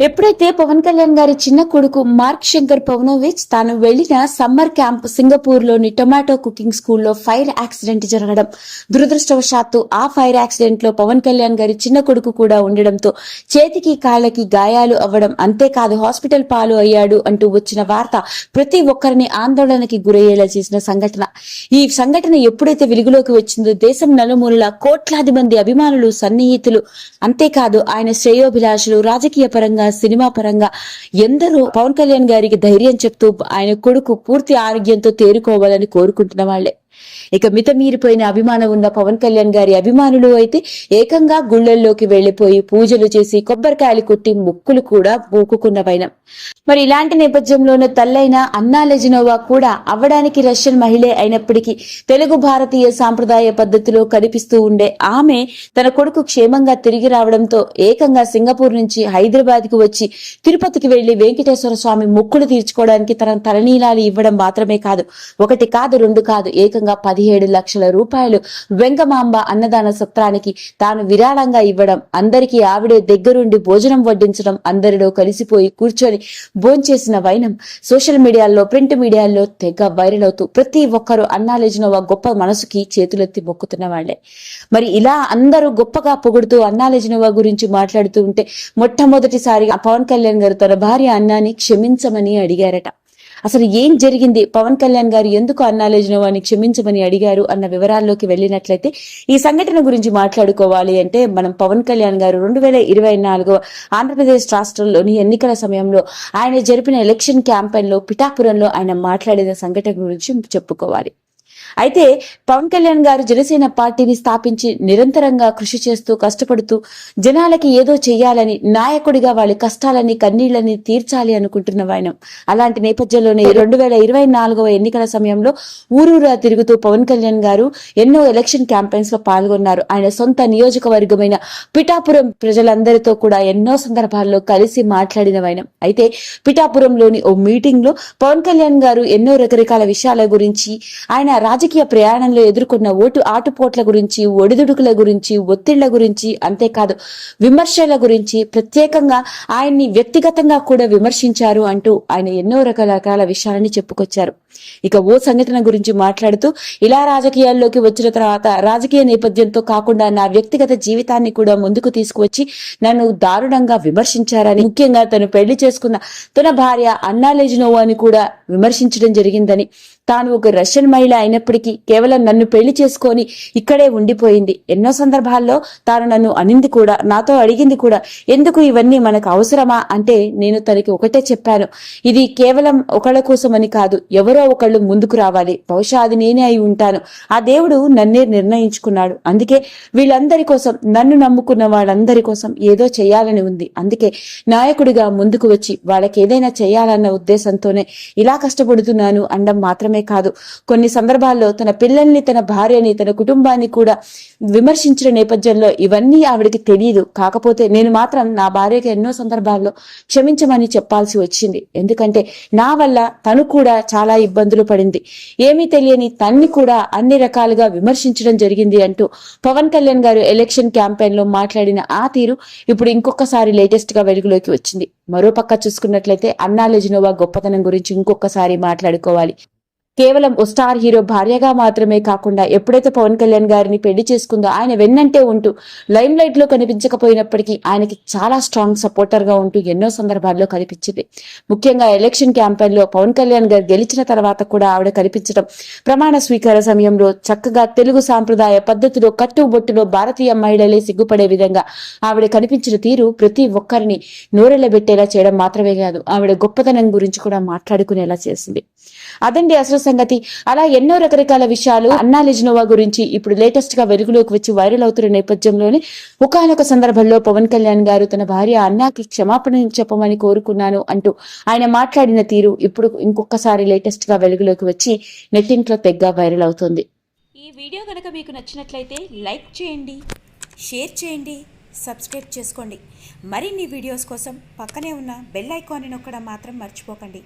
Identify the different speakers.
Speaker 1: ఎప్పుడైతే పవన్ కళ్యాణ్ గారి చిన్న కొడుకు మార్క్ శంకర్ పవనోవిచ్ తాను వెళ్ళిన సమ్మర్ క్యాంప్ సింగపూర్లోని టొమాటో కుకింగ్ స్కూల్లో ఫైర్ యాక్సిడెంట్ జరగడం దురదృష్టవశాత్తు ఆ ఫైర్ యాక్సిడెంట్లో పవన్ కళ్యాణ్ గారి చిన్న కొడుకు కూడా ఉండడంతో చేతికి కాళ్ళకి గాయాలు అవ్వడం అంతేకాదు హాస్పిటల్ పాలు అయ్యాడు అంటూ వచ్చిన వార్త ప్రతి ఒక్కరిని ఆందోళనకి గురయ్యేలా చేసిన సంఘటన. ఈ సంఘటన ఎప్పుడైతే వెలుగులోకి వచ్చిందో దేశం నలుమూలల కోట్లాది మంది అభిమానులు సన్నిహితులు అంతేకాదు ఆయన శ్రేయోభిలాషులు రాజకీయ పరంగా సినిమా పరంగా ఎందరో పవన్ కళ్యాణ్ గారికి ధైర్యం చెప్తూ ఆయన కొడుకు పూర్తి ఆరోగ్యంతో తేరుకోవాలని కోరుకుంటున్న వాళ్ళే ఇక మితమీరిపోయిన అభిమానం ఉన్న పవన్ కళ్యాణ్ గారి అభిమానులు అయితే ఏకంగా గుళ్ళల్లోకి వెళ్ళిపోయి పూజలు చేసి కొబ్బరికాయలు కొట్టి ముక్కులు కూడా మూకుకున్న మరి ఇలాంటి నేపథ్యంలోనే తల్లైన అన్నా లెజినోవా కూడా అవ్వడానికి రష్యన్ మహిళే అయినప్పటికీ తెలుగు భారతీయ సాంప్రదాయ పద్ధతిలో కనిపిస్తూ ఉండే ఆమె తన కొడుకు క్షేమంగా తిరిగి రావడంతో ఏకంగా సింగపూర్ నుంచి హైదరాబాద్కు వచ్చి తిరుపతికి వెళ్ళి వెంకటేశ్వర స్వామి ముక్కులు తీర్చుకోవడానికి తన తలనీలాలు ఇవ్వడం మాత్రమే కాదు ఒకటి కాదు రెండు కాదు ఏకంగా పదిహేడు లక్షల రూపాయలు వెంగమాంబ అన్నదాన సత్రానికి తాను విరాళంగా ఇవ్వడం అందరికీ ఆవిడే దగ్గరుండి భోజనం వడ్డించడం అందరిలో కలిసిపోయి కూర్చొని భోంచేసిన వైనం సోషల్ మీడియాలో ప్రింట్ మీడియాలో తెగ వైరల్ అవుతూ ప్రతి ఒక్కరూ అన్నాలేజినోవా గొప్ప మనసుకి చేతులెత్తి మొక్కుతున్న వాళ్ళే మరి ఇలా అందరూ గొప్పగా పొగుడుతూ అన్నాలేజినోవా గురించి మాట్లాడుతూ ఉంటే మొట్టమొదటిసారిగా పవన్ కళ్యాణ్ గారు తన భార్య అన్నాని క్షమించమని అడిగారట. అసలు ఏం జరిగింది? పవన్ కళ్యాణ్ గారు ఎందుకు అన్నాలేజినోవాని క్షమించమని అడిగారు అన్న వివరాల్లోకి వెళ్ళినట్లయితే ఈ సంఘటన గురించి మాట్లాడుకోవాలి అంటే మనం పవన్ కళ్యాణ్ గారు రెండు వేల ఇరవై నాలుగు ఆంధ్రప్రదేశ్ రాష్ట్రంలోని ఎన్నికల సమయంలో ఆయన జరిపిన ఎలక్షన్ క్యాంపెయిన్లో పిఠాపురంలో ఆయన మాట్లాడిన సంఘటన గురించి చెప్పుకోవాలి. అయితే పవన్ కళ్యాణ్ గారు జనసేన పార్టీని స్థాపించి నిరంతరంగా కృషి చేస్తూ కష్టపడుతూ జనాలకి ఏదో చేయాలని నాయకుడిగా వాళ్ళ కష్టాలని కన్నీళ్ళని తీర్చాలి అనుకుంటున్న ఆయన. అలాంటి నేపథ్యంలోనే రెండు వేల ఇరవై నాలుగవ ఎన్నికల సమయంలో ఊరూరా తిరుగుతూ పవన్ కళ్యాణ్ గారు ఎన్నో ఎలక్షన్ క్యాంపెయిన్స్లో పాల్గొన్నారు. ఆయన సొంత నియోజకవర్గమైన పిఠాపురం ప్రజలందరితో కూడా ఎన్నో సందర్భాల్లో కలిసి మాట్లాడిన వైనం అయితే పిఠాపురంలోని ఓ మీటింగ్లో పవన్ కళ్యాణ్ గారు ఎన్నో రకరకాల విషయాల గురించి ఆయన రాజకీయ ప్రయాణంలో ఎదుర్కొన్న ఓటు ఆటుపోట్ల గురించి ఒడిదుడుకుల గురించి ఒత్తిళ్ళ గురించి అంతేకాదు విమర్శల గురించి ప్రత్యేకంగా ఆయన్ని వ్యక్తిగతంగా కూడా విమర్శించారు అంటూ ఆయన ఎన్నో రకాల రకాల విషయాలని చెప్పుకొచ్చారు. ఇక ఓ సంఘటన గురించి మాట్లాడుతూ ఇలా రాజకీయాల్లోకి వచ్చిన తర్వాత రాజకీయ నేపథ్యంతో కాకుండా నా వ్యక్తిగత జీవితాన్ని కూడా ముందుకు తీసుకువచ్చి నన్ను దారుణంగా విమర్శించారని ముఖ్యంగా తను పెళ్ళి చేసుకున్న తన భార్య అన్నా లెజినోవాని కూడా విమర్శించడం జరిగిందని తాను ఒక రష్యన్ మహిళ అయినప్పటికీ కేవలం నన్ను పెళ్ళి చేసుకొని ఇక్కడే ఉండిపోయింది. ఎన్నో సందర్భాల్లో తాను నన్ను అనింది కూడా నాతో అడిగింది కూడా ఎందుకు ఇవన్నీ మనకు అవసరమా అంటే నేను తనకి ఒకటే చెప్పాను. ఇది కేవలం ఒకళ్ళ కోసమని కాదు ఎవరో ఒకళ్ళు ముందుకు రావాలి. బహుశా అది నేనే అయి ఉంటాను. ఆ దేవుడు నన్నే నిర్ణయించుకున్నాడు. అందుకే వీళ్ళందరి కోసం నన్ను నమ్ముకున్న వాళ్ళందరి కోసం ఏదో చేయాలని ఉంది. అందుకే నాయకుడిగా ముందుకు వచ్చి వాళ్ళకి ఏదైనా చేయాలన్న ఉద్దేశంతోనే ఇలా కష్టపడుతున్నాను అండం మాత్రమే కాదు. కొన్ని సందర్భాల్లో తన పిల్లల్ని తన భార్యని తన కుటుంబాన్ని కూడా విమర్శించిన నేపథ్యంలో ఇవన్నీ ఆవిడకి తెలియదు కాకపోతే నేను మాత్రం నా భార్యకి ఎన్నో సందర్భాల్లో క్షమించమని చెప్పాల్సి వచ్చింది. ఎందుకంటే నా వల్ల తను కూడా చాలా ఇబ్బందులు పడింది. ఏమీ తెలియని తన్ని కూడా అన్ని రకాలుగా విమర్శించడం జరిగింది అంటూ పవన్ కళ్యాణ్ గారు ఎలక్షన్ క్యాంపెయిన్లో మాట్లాడిన ఆ తీరు ఇప్పుడు ఇంకొకసారి లేటెస్ట్గా వెలుగులోకి వచ్చింది. మరో పక్క చూసుకున్నట్లయితే అన్నా లెజినోవా గొప్పతనం గురించి ఇంకొకసారి మాట్లాడుకోవాలి. కేవలం ఓ స్టార్ హీరో భార్యగా మాత్రమే కాకుండా ఎప్పుడైతే పవన్ కళ్యాణ్ గారిని పెళ్ళి చేసుకుందో ఆయన వెన్నంటే ఉంటూ లైమ్ లైట్లో కనిపించకపోయినప్పటికీ ఆయనకి చాలా స్ట్రాంగ్ సపోర్టర్గా ఉంటూ ఎన్నో సందర్భాల్లో కనిపించింది. ముఖ్యంగా ఎలక్షన్ క్యాంపెయిన్లో పవన్ కళ్యాణ్ గారు గెలిచిన తర్వాత కూడా ఆవిడ కనిపించడం ప్రమాణ స్వీకార సమయంలో చక్కగా తెలుగు సాంప్రదాయ పద్ధతిలో కట్టుబొట్టులో భారతీయ మహిళలే సిగ్గుపడే విధంగా ఆవిడ కనిపించిన తీరు ప్రతి ఒక్కరిని నోరెళ్ళబెట్టేలా చేయడం మాత్రమే కాదు ఆవిడ గొప్పతనం గురించి కూడా మాట్లాడుకునేలా చేసింది. అదండి అసలు సంగతి. అలా ఎన్నో రకరకాల విషయాలు అన్నా లెజినోవా గురించి ఇప్పుడు లేటెస్ట్గా వెలుగులోకి వచ్చి వైరల్ అవుతున్న నేపథ్యంలోనే ఒకనొక సందర్భంలో పవన్ కళ్యాణ్ గారు తన భార్య అన్నాకి క్షమాపణ చెప్పమని కోరుకున్నాను అంటూ ఆయన మాట్లాడిన తీరు ఇప్పుడు ఇంకొకసారి లేటెస్ట్గా వెలుగులోకి వచ్చి నెట్టింట్లో తెగ్గా వైరల్ అవుతుంది.
Speaker 2: ఈ వీడియో కనుక మీకు నచ్చినట్లయితే లైక్ చేయండి షేర్ చేయండి సబ్స్క్రైబ్ చేసుకోండి. మరిన్ని వీడియోస్ కోసం పక్కనే ఉన్న బెల్ ఐకాన్ని నొక్కడం మాత్రం మర్చిపోకండి.